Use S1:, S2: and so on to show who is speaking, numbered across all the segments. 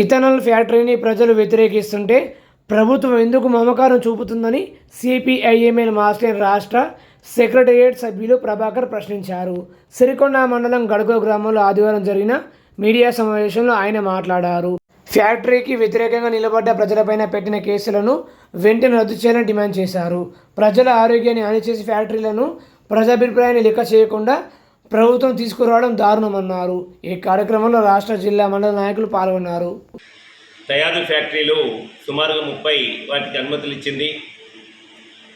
S1: Ethanol ఫ్యాక్టరీని ప్రజలు వ్యతిరేకిస్తుంటే ప్రభుత్వం ఎందుకు మమకారం చూపుతుందని సిపిఐఎంఎల్ మాస్టర్ రాష్ట్ర సెక్రటరియట్ సభ్యులు ప్రభాకర్ ప్రశ్నించారు. సిరికొండ మండలం గడకో గ్రామంలో ఆదివారం జరిగిన మీడియా సమావేశంలో ఆయన మాట్లాడారు. ఫ్యాక్టరీకి వ్యతిరేకంగా నిలబడ్డ ప్రజలపైన పెట్టిన కేసులను వెంటనే రద్దు చేయాలని డిమాండ్ చేశారు. ప్రజల ఆరోగ్యాన్ని హాని చేసి ఫ్యాక్టరీలను ప్రజాభిప్రాయాన్ని లెక్క చేయకుండా ప్రభుత్వం తీసుకురావడం దారుణమన్నారు. ఈ కార్యక్రమంలో రాష్ట్ర జిల్లా మండల నాయకులు పాల్గొన్నారు.
S2: తయారు ఫ్యాక్టరీలు సుమారుగా ముప్పై వాటికి అనుమతులు ఇచ్చింది.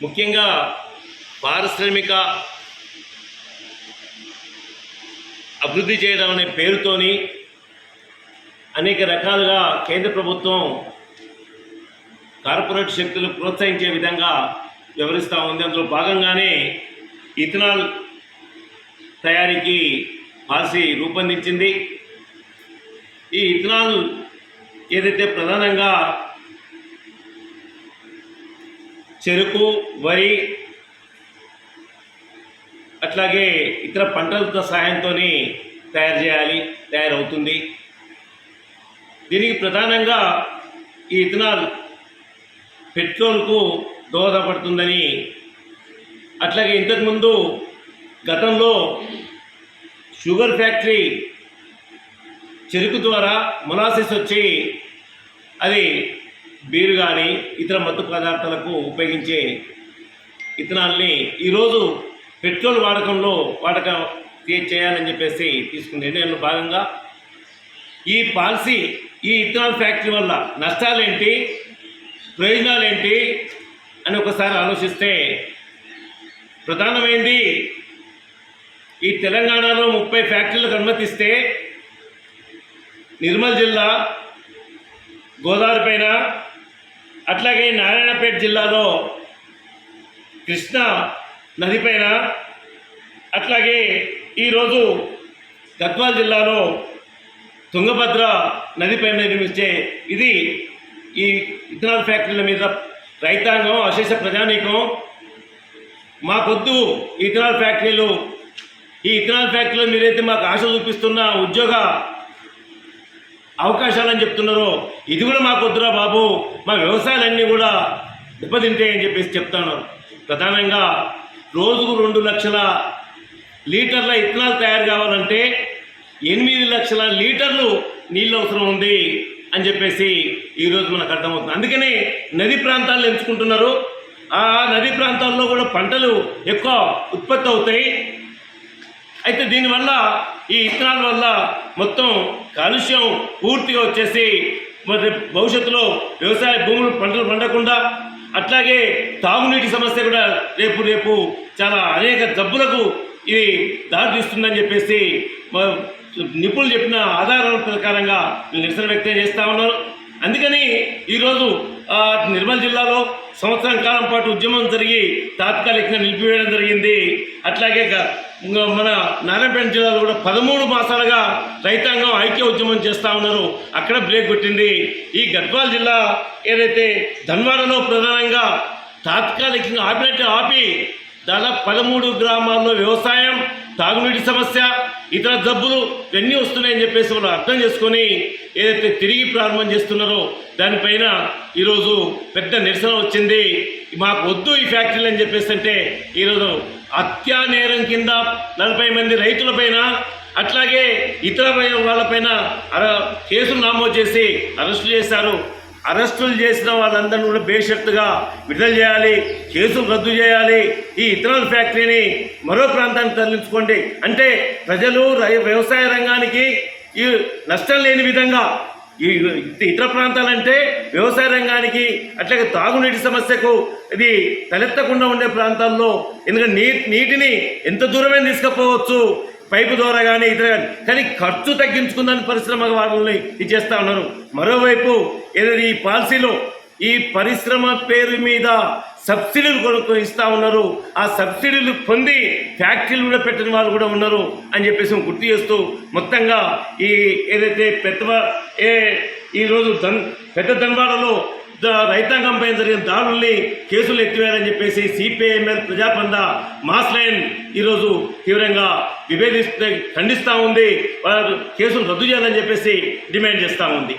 S2: ముఖ్యంగా పారిశ్రామిక అభివృద్ధి చేయడం అనే పేరుతోని అనేక రకాలుగా కేంద్ర ప్రభుత్వం కార్పొరేట్ శక్తులు ప్రోత్సహించే విధంగా వివరిస్తూ ఉంది. అందులో భాగంగానే ఇథనాల్ తయారీకి పాలసీ రూపొందించింది. ఈ ఇథనాల్ ఏదైతే ప్రధానంగా చెరుకు వరి అట్లాగే ఇతర పంటలతో సహాయంతో తయారు చేయాలి తయారవుతుంది. దీనికి ప్రధానంగా ఈ ఇథనాల్ పెట్రోల్కు దోహదపడుతుందని అట్లాగే ఇంతకుముందు గతంలో షుగర్ ఫ్యాక్టరీ చెరుకు ద్వారా మొలాసిస్ వచ్చి అది బీరు కానీ ఇతర మత్తు పదార్థాలకు ఉపయోగించే ఇథనాల్ని ఈరోజు పెట్రోల్ వాడకంలో వాడకం చేయాలని చెప్పేసి తీసుకున్న నిర్ణయంలో భాగంగా ఈ పాలసీ ఈ ఇథనాల్ ఫ్యాక్టరీ వల్ల నష్టాలేంటి ప్రయోజనాలేంటి అని ఒకసారి ఆలోచిస్తే ప్రధానమైంది ఈ తెలంగాణలో ముప్పై ఫ్యాక్టరీలకు అనుమతిస్తే నిర్మల్ జిల్లా గోదావరి పైన అట్లాగే నారాయణపేట జిల్లాలో కృష్ణా నదిపైన అట్లాగే ఈరోజు గద్వాల్ జిల్లాలో తుంగభద్ర నదిపైన నిర్మించే ఇది ఈ ఇథనాల్ ఫ్యాక్టరీల మీద రైతాంగం అశేష ప్రజానీకం. మాకొద్దు ఇథనాల్ ఫ్యాక్టరీలు ఈ ఇథనాల్ ఫ్యాక్టరీలో మీరైతే మాకు ఆశ చూపిస్తున్న ఉద్యోగ అవకాశాలని చెప్తున్నారో ఇది కూడా మాకు వద్దురా బాబు. మా వ్యవసాయాలన్నీ కూడా దెబ్బతింటాయని చెప్పేసి చెప్తాను ప్రధానంగా రోజుకు రెండు లక్షల లీటర్ల ఇథనాల్ తయారు కావాలంటే ఎనిమిది లక్షల లీటర్లు నీళ్ళు అవసరం ఉంది అని చెప్పేసి ఈరోజు మనకు అర్థమవుతుంది. అందుకనే నది ప్రాంతాలను ఎంచుకుంటున్నారు. ఆ నది ప్రాంతాల్లో కూడా పంటలు ఎక్కువ ఉత్పత్తి అవుతాయి. అయితే దీనివల్ల ఈ ఇత్తనాల వల్ల మొత్తం కాలుష్యం పూర్తిగా వచ్చేసి మరి భవిష్యత్తులో వ్యవసాయ భూములు పంటలు పండకుండా అట్లాగే తాగునీటి సమస్య కూడా రేపు రేపు చాలా అనేక జబ్బులకు ఇది దారితీస్తుందని చెప్పేసి నిపుణులు చెప్పిన ఆధారాల ప్రకారంగా వీళ్ళు నిరసన వ్యక్తం చేస్తూ ఉన్నారు అందుకని ఈరోజు నిర్మల్ జిల్లాలో సంవత్సరం కాలం పాటు ఉద్యమం జరిగి తాత్కాలికంగా నిలిపివేయడం జరిగింది. అట్లాగే ఇంకా మన నారాయణపేట జిల్లాలో కూడా పదమూడు మాసాలుగా రైతాంగం ఐక్య ఉద్యమం చేస్తూ ఉన్నారు. అక్కడ బ్రేక్ కొట్టింది. ఈ గద్వాల్ జిల్లా ఏదైతే ధన్వాడలో ప్రధానంగా తాత్కాలికంగా ఆపినట్టు ఆపి దాదాపు పదమూడు గ్రామాల్లో వ్యవసాయం తాగునీటి సమస్య ఇతర జబ్బులు ఇవన్నీ వస్తున్నాయని చెప్పేసి వాళ్ళు అర్థం చేసుకొని ఏదైతే తిరిగి ప్రారంభం చేస్తున్నారో దానిపైన ఈరోజు పెద్ద నిరసన వచ్చింది. మాకు వద్దు ఈ ఫ్యాక్టరీలు అని చెప్పేసి అంటే ఈరోజు హత్యా నేరం కింద నలభై మంది రైతులపైన అట్లాగే ఇతర వాళ్ళపైన కేసులు నమోదు చేసి అరెస్టు చేశారు. అరెస్టులు చేసిన వాళ్ళందరినీ కూడా బేషరతుగా విడుదల చేయాలి కేసులు రద్దు చేయాలి. ఈ ఇథనాల్ ఫ్యాక్టరీని మరో ప్రాంతానికి తరలించుకోండి. అంటే ప్రజలు రై- వ్యవసాయ రంగానికి ఈ నష్టం లేని విధంగా ఈ ఇతర ప్రాంతాలంటే వ్యవసాయ రంగానికి అట్లాగే తాగునీటి సమస్యకు ఇది తలెత్తకుండా ఉండే ప్రాంతాల్లో ఎందుకంటే నీ నీటిని ఎంత దూరమే తీసుకుపోవచ్చు పైపు ద్వారా కానీ ఇతర కానీ ఖర్చు తగ్గించుకుందని పరిశ్రమ వాళ్ళని ఇది చేస్తూ ఉన్నారు. మరోవైపు ఏదైతే ఈ పాలసీలో ఈ పరిశ్రమ పేరు మీద సబ్సిడీలు కొనుక్కు ఇస్తూ ఉన్నారు. ఆ సబ్సిడీలు పొంది ఫ్యాక్టరీలు కూడా పెట్టిన వాళ్ళు కూడా ఉన్నారు అని చెప్పేసి గుర్తు చేస్తూ మొత్తంగా ఈ ఏదైతే పెద్ద ఏ ఈరోజు దన్ పెద్ద దన్వాడలో ద- రైతాంగం పైన జరిగిన దాడుల్ని కేసులు ఎత్తివేయాలని చెప్పేసి సిపిఐఎంఎల్ ప్రజాపంద మాస్ లైన్ ఈరోజు తీవ్రంగా విభేదిస్తూ ఖండిస్తూ ఉంది. వారు కేసులు రద్దు చేయాలని చెప్పేసి డిమాండ్ చేస్తూ ఉంది.